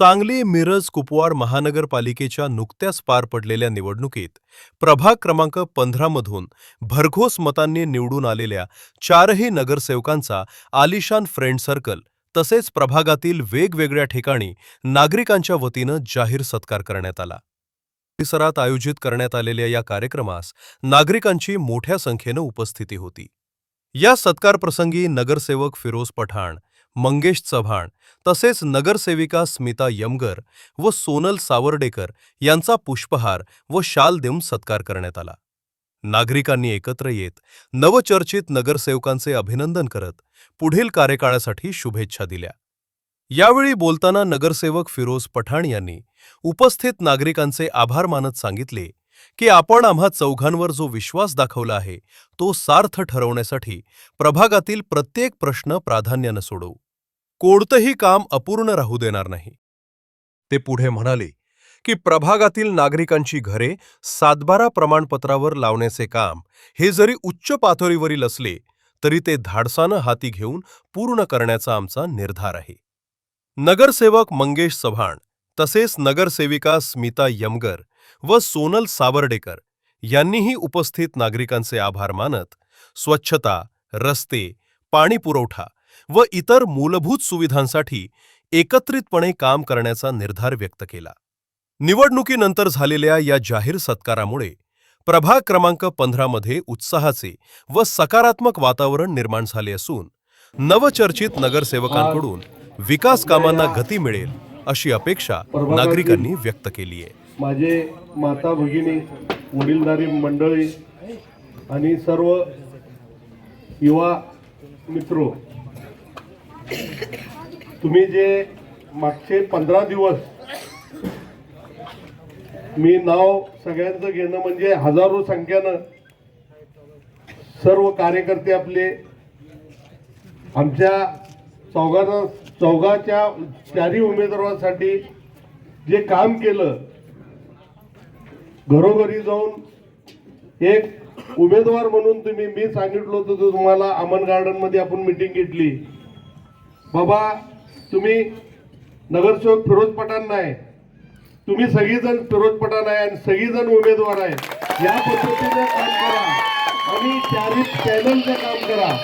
सांगली मिरज कुपवाड महानगरपालिकेच्या नुकत्याच पार पडलेल्या निवडणुकीत प्रभाग क्रमांक पंधरामधून भरघोस मतांनी निवडून आलेल्या चारही नगरसेवकांचा आलिशान फ्रेंड सर्कल तसेच प्रभागातील वेगवेगळ्या ठिकाणी नागरिकांच्या वतीनं जाहीर सत्कार करण्यात आला. परिसरात आयोजित करण्यात आलेल्या या कार्यक्रमास नागरिकांची मोठ्या संख्येनं उपस्थिती होती. या सत्कारप्रसंगी नगरसेवक फिरोज पठाण मंगेश चव्हाण तसेच नगरसेविका स्मिता यमगर व सोनल सावर्डेकर यांचा पुष्पहार व शाल देऊन सत्कार करण्यात आला. नागरिकांनी एकत्र येत नवचर्चित नगरसेवकांचे अभिनंदन करत पुढील कार्यकाळासाठी शुभेच्छा दिल्या. यावेळी बोलताना नगरसेवक फिरोज पठाण यांनी उपस्थित नागरिकांचे आभार मानत सांगितले की आपण आम्हा चौघांवर जो विश्वास दाखवला आहे तो सार्थ ठरवण्यासाठी प्रभागातील प्रत्येक प्रश्न प्राधान्यानं सोडवू. कोणतंही काम अपूर्ण राहू देणार नाही. ते पुढे म्हणाले की प्रभागातील नागरिकांची घरे सातबारा प्रमाणपत्रावर लावण्याचे काम हे जरी उच्च पातळीवरील असले तरी ते धाडसानं हाती घेऊन पूर्ण करण्याचा आमचा निर्धार आहे. नगरसेवक मंगेश चव्हाण तसेच नगरसेविका स्मिता यमगर व सोनल सावर्डेकर यांनीही उपस्थित नागरिकांचे आभार मानत स्वच्छता रस्ते पाणी पुरवठा व इतर मूलभूत सुविधांसाठी एकत्रितपणे काम करण्याचा निर्धार व्यक्त केला. निवडणुकीनंतर झालेल्या या जाहीर सत्कारामुळे प्रभाग क्रमांक पंधरामध्ये उत्साहाचे व सकारात्मक वातावरण निर्माण झाले असून नवचर्चित नगरसेवकांकडून विकास कामांना गती मिळेल अशी अपेक्षा नागरिकांनी व्यक्त केली आहे. माझे माता भगिनी वडीलधारी मंडळी आणि सर्व युवा मित्रो तुम्ही जे मागचे पंधरा दिवस मी नाव सगळ्यांचं घेणं म्हणजे हजारो संख्येनं सर्व कार्यकर्ते आपले आमच्या चौघांना चौघाच्या चारही उमेदवारांसाठी जे काम केलं घरोघरी जाऊन एक उमेदवार म्हणून तुम्ही मी सांगितलं होतं तुम्हाला अमन गार्डनमध्ये आपण मिटिंग घेतली. बाबा तुम्ही नगरसेवक फिरोज पठाण नाही. तुम्ही सगळीजण फिरोज पठाण आहे आणि सगळीजण उमेदवार आहे. या पद्धतीने काम करा आणि चारी पॅनलचं काम करा.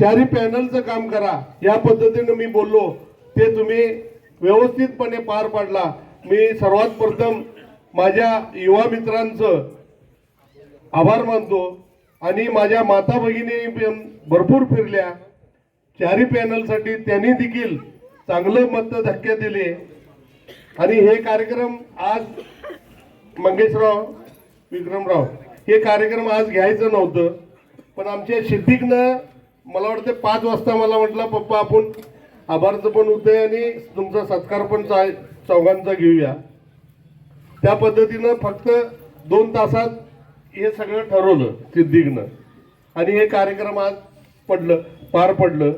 चारी पॅनलचं काम करा. या पद्धतीने मी बोललो ते तुम्ही व्यवस्थितपणे पार पाडला. मी सर्वात प्रथम माझ्या युवा मित्रांचं आभार मानतो आणि माझ्या माता भगिनी भरपूर फिरल्या. चारी पॅनलसाठी त्यांनी देखील चांगलं मत धक्के दिले. आणि हे कार्यक्रम आज मंगेशराव विक्रमराव हे कार्यक्रम आज घ्यायचं नव्हतं. पण आमच्या सिद्धिकनं मला वाटतं पाच वाजता मला म्हटलं पप्पा आपण आभारचं पण होतंय आणि तुमचा सत्कार पण चाल चौघांचा घेऊया. त्या पद्धतीनं फक्त दोन तासात हे सगळं ठरवलं सिद्धिकनं आणि हे कार्यक्रम आज पडलं पार पडलं.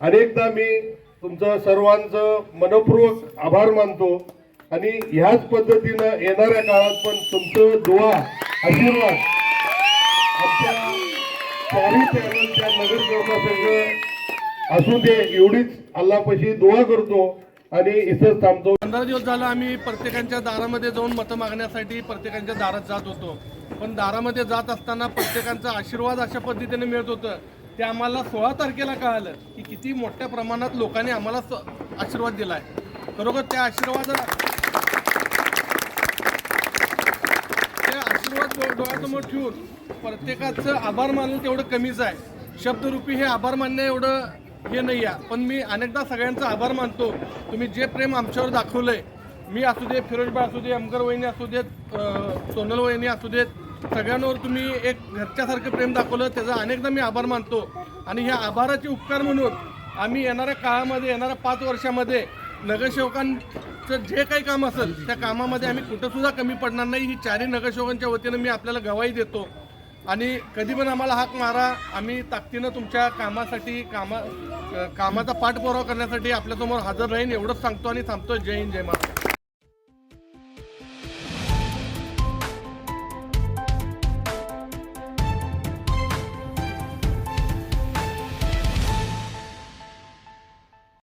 अनेकदा मी तुमचं सर्वांचं मनपूर्वक आभार मानतो. आणि ह्याच पद्धतीनं येणाऱ्या काळात पण तुमचं दुवा आशीर्वाद आमच्या चारही चॅनलच्या नगरसेवकासंग असू दे एवढीच अल्लापाशी दुवा करतो. आणि इथंच थांबतो. पंधरा दिवस झालं आम्ही प्रत्येकांच्या दारामध्ये जाऊन मतं मागण्यासाठी प्रत्येकांच्या दारात जात होतो. पण दारामध्ये जात असताना प्रत्येकांचा आशीर्वाद अशा पद्धतीने मिळत होतं. ते आम्हाला सोळा तारखेला कळालं की किती मोठ्या प्रमाणात लोकांनी आम्हाला स- आशीर्वाद दिलाय. खरोखर त्या आशीर्वाद त्या आशीर्वाद डोळ्यासमोर ठेवून प्रत्येकाचं आभार मानणं तेवढं कमीच आहे. शब्दरूपी हे आभार मानणं एवढं हे नाही आहे. पण मी अनेकदा सगळ्यांचा आभार मानतो. तुम्ही जे प्रेम आमच्यावर दाखवलंय मी असू दे फिरोजबा असू दे अमकर वहिनी असू देत सोनल वहिनी असू देत सगळ्यांवर तुम्ही एक घरच्यासारखं प्रेम दाखवलं त्याचा अनेकदा मी आभार मानतो. आणि ह्या आभाराचे उपकार म्हणून आम्ही येणाऱ्या काळामध्ये येणाऱ्या पाच वर्षामध्ये नगरसेवकांचं जे काही काम असेल त्या कामामध्ये आम्ही कुठंसुद्धा कमी पडणार नाही. ही चारही नगरसेवकांच्या वतीनं मी आपल्याला गवाही देतो. आणि कधी पण आम्हाला हाक मारा. आम्ही ताकदीनं तुमच्या कामासाठी कामा कामाचा पाठपुरावा करण्यासाठी आपल्यासमोर हजर राहीन एवढंच सांगतो आणि थांबतो जय हिंद जय महाराष्ट्र.